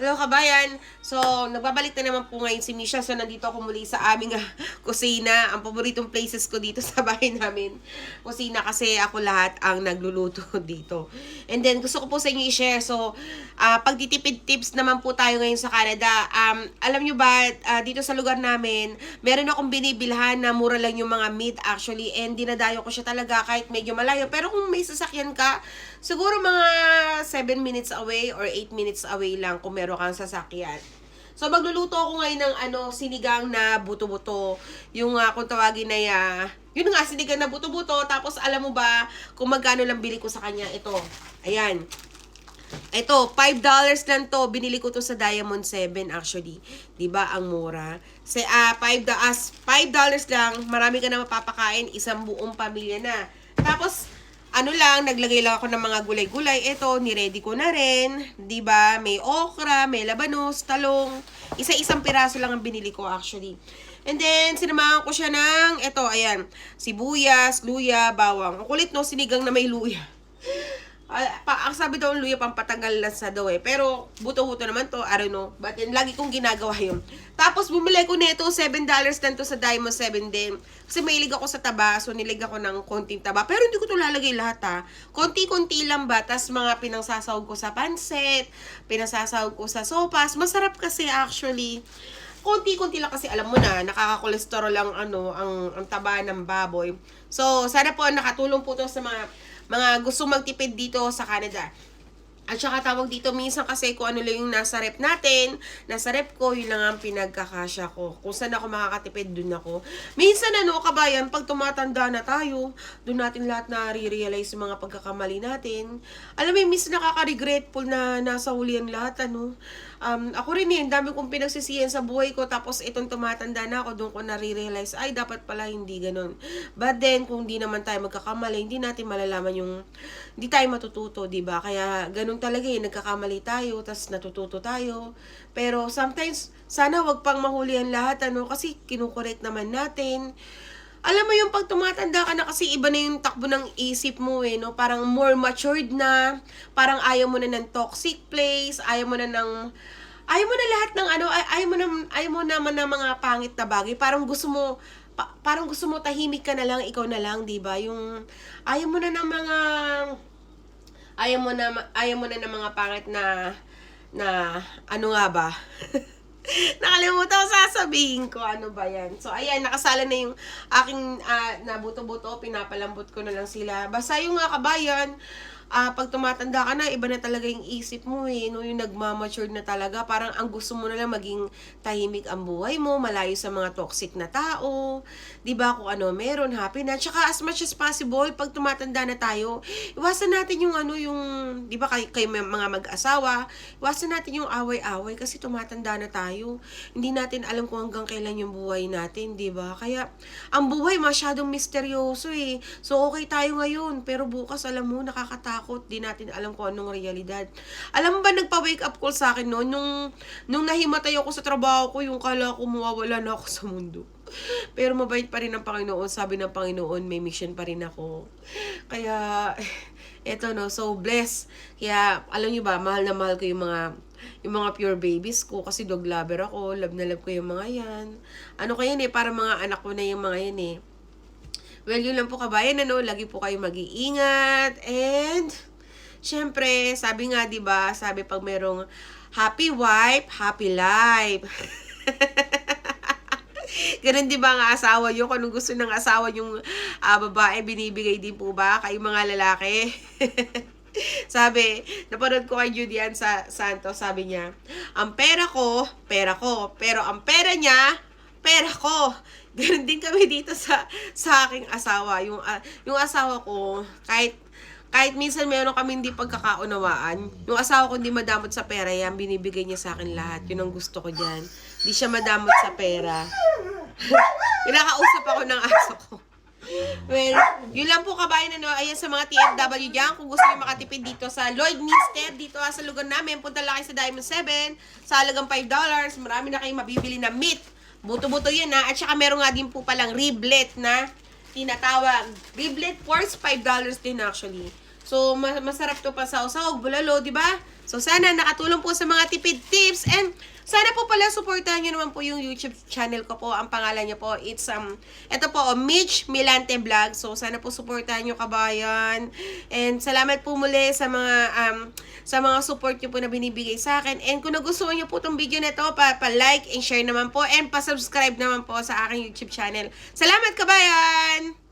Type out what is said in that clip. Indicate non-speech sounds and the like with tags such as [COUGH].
Hello kabayan! So, nagbabalik na naman po ngayon si Misha. So, nandito ako muli sa aming ah, kusina. Ang paboritong places ko dito [LAUGHS] sa bahay namin. Kusina kasi ako lahat ang nagluluto [LAUGHS] dito. And then, gusto ko po sa inyo i-share. So, ah, pagtitipid tips naman po tayo ngayon sa Canada. Um, alam nyo ba, ah, dito sa lugar namin, meron akong binibilhan na mura lang yung mga meat actually. And dinadayo ko siya talaga kahit medyo malayo. Pero kung may sasakyan ka, siguro mga 7 minutes away or 8 minutes away lang kung meron kang sasakyan. So, magluluto ako ngayon ng ano, sinigang na buto-buto. Yung uh, kung tawagin na ya, yun nga, sinigang na buto-buto. Tapos, alam mo ba, kung magkano lang bili ko sa kanya, ito. Ayan. Ito, $5 lang to. Binili ko to sa Diamond 7 actually. 'Di ba Ang mura. Sa ah 5 da as $5 lang, marami ka na mapapakain, isang buong pamilya na. Tapos ano lang, naglagay lang ako ng mga gulay-gulay. Ito, niready ko na rin. ba May okra, may labanos, talong. Isa-isang piraso lang ang binili ko actually. And then, sinamahan ko siya ng, ito, ayan, sibuyas, luya, bawang. Ang kulit no, sinigang na may luya. Ah, pa, ang sabi daw luya pampatanggal lang sa daw eh. Pero buto-buto naman to, I don't know. But yun, lagi kong ginagawa yun. Tapos bumili ko nito, $7 lang to sa Diamond 7 din. Kasi mahilig ako sa taba, so nilig ako ng konting taba. Pero hindi ko to lalagay lahat ha. Konti-konti lang ba, tas mga pinangsasahog ko sa pansit, pinangsasahog ko sa sopas. Masarap kasi actually konti-konti lang kasi alam mo na, nakaka-cholesterol ang ano, ang, ang taba ng baboy. So, sana po nakatulong po to sa mga mga gusto magtipid dito sa Canada. At saka tawag dito, minsan kasi kung ano lang yung nasa rep natin, nasa rep ko, yun lang ang pinagkakasya ko. Kung saan ako makakatipid, dun ako. Minsan ano, kabayan, pag tumatanda na tayo, dun natin lahat na re-realize yung mga pagkakamali natin. Alam mo, minsan nakaka-regretful na nasa huli ang lahat, ano. Um, ako rin eh, dami kong pinagsisiyan sa buhay ko, tapos itong tumatanda na ako, doon ko na-realize, ay, dapat pala hindi ganun. But then, kung di naman tayo magkakamali, hindi natin malalaman yung, hindi tayo matututo, di ba? Kaya, ganun talaga eh, nagkakamali tayo, tas natututo tayo. Pero, sometimes, sana wag pang mahuli ang lahat, ano, kasi kinukorek naman natin. Alam mo yung pag tumatanda ka na kasi iba na yung takbo ng isip mo eh, no? Parang more matured na, parang ayaw mo na ng toxic place, ayaw mo na ng ayaw mo na lahat ng ano, ay, ayaw mo na ayaw mo naman ng mga pangit na bagay. Parang gusto mo pa- parang gusto mo tahimik ka na lang, ikaw na lang, 'di ba? Yung ayaw mo na ng mga ayaw mo na ayaw mo na ng mga pangit na na ano nga ba? [LAUGHS] [LAUGHS] Nakalimutan ko sasabihin ko ano ba yan. So, ayan, nakasala na yung aking ah, nabuto-buto. Pinapalambot ko na lang sila. Basta yung mga kabayan, ah, pag tumatanda ka na, iba na talaga yung isip mo eh. No? Yung nagmamature na talaga. Parang ang gusto mo na lang maging tahimik ang buhay mo, malayo sa mga toxic na tao. 'Di ba Kung ano meron, happy na. Tsaka as much as possible, pag tumatanda na tayo, iwasan natin yung ano, yung, di ba kay, kay mga mag-asawa, iwasan natin yung away-away kasi tumatanda na tayo. Hindi natin alam kung hanggang kailan yung buhay natin, di ba? Kaya, ang buhay masyadong misteryoso eh. So, okay tayo ngayon, pero bukas, alam mo, nakakatakot. Di natin alam kung anong realidad. Alam mo ba, nagpa-wake up call sa akin noon, nung, nung nahimatay ako sa trabaho ko, yung kala ko mawawala na ako sa mundo. Pero mabait pa rin ang Panginoon. Sabi ng Panginoon, may mission pa rin ako. Kaya, [LAUGHS] eto no, so blessed. Kaya, alam nyo ba, mahal na mahal ko yung mga yung mga pure babies ko kasi dog lover ako, love na love ko yung mga yan. Ano kaya eh, para mga anak ko na yung mga yan eh. Well, yun lang po kabayan, ano, lagi po kayo mag-iingat and syempre, sabi nga 'di ba, sabi pag merong happy wife, happy life. [LAUGHS] Ganun di ba ang asawa nyo? Kung anong gusto ng asawa yung ah, babae, binibigay din po ba kay mga lalaki? [LAUGHS] [LAUGHS] sabi, napanood ko kay Judian sa Santos, sabi niya, ang pera ko, pera ko, pero ang pera niya, pera ko. [LAUGHS] Ganun din kami dito sa sa aking asawa. Yung ah, yung asawa ko, kahit kahit minsan meron kami hindi pagkakaunawaan, yung asawa ko hindi madamot sa pera yan, binibigay niya sa akin lahat. Yun ang gusto ko dyan. Hindi siya madamot sa pera. [LAUGHS] Kinakausap ako ng aso ko. Well, yun lang po kabayan ano, ayan sa mga TFW dyan, kung gusto niyo makatipid dito sa Lloyd Minstead, dito sa lugar namin, punta lang kayo sa Diamond 7, sa halagang $5, marami na kayong mabibili na meat. Buto-buto yan ha, at saka meron nga din po palang riblet na tinatawag. Riblet force $5 din actually. So, ma- masarap to pa sa usawag, bulalo, di ba? So, sana nakatulong po sa mga tipid tips and sana po pala supportahan nyo naman po yung YouTube channel ko po. Ang pangalan niya po, it's, um, ito po, oh, Mitch Milante Vlog. So, sana po supportahan nyo kabayan. And salamat po muli sa mga, um, sa mga support nyo po na binibigay sa akin. And kung nagustuhan nyo po itong video na to, pa, pa-like and share naman po and pa-subscribe naman po sa aking YouTube channel. Salamat kabayan!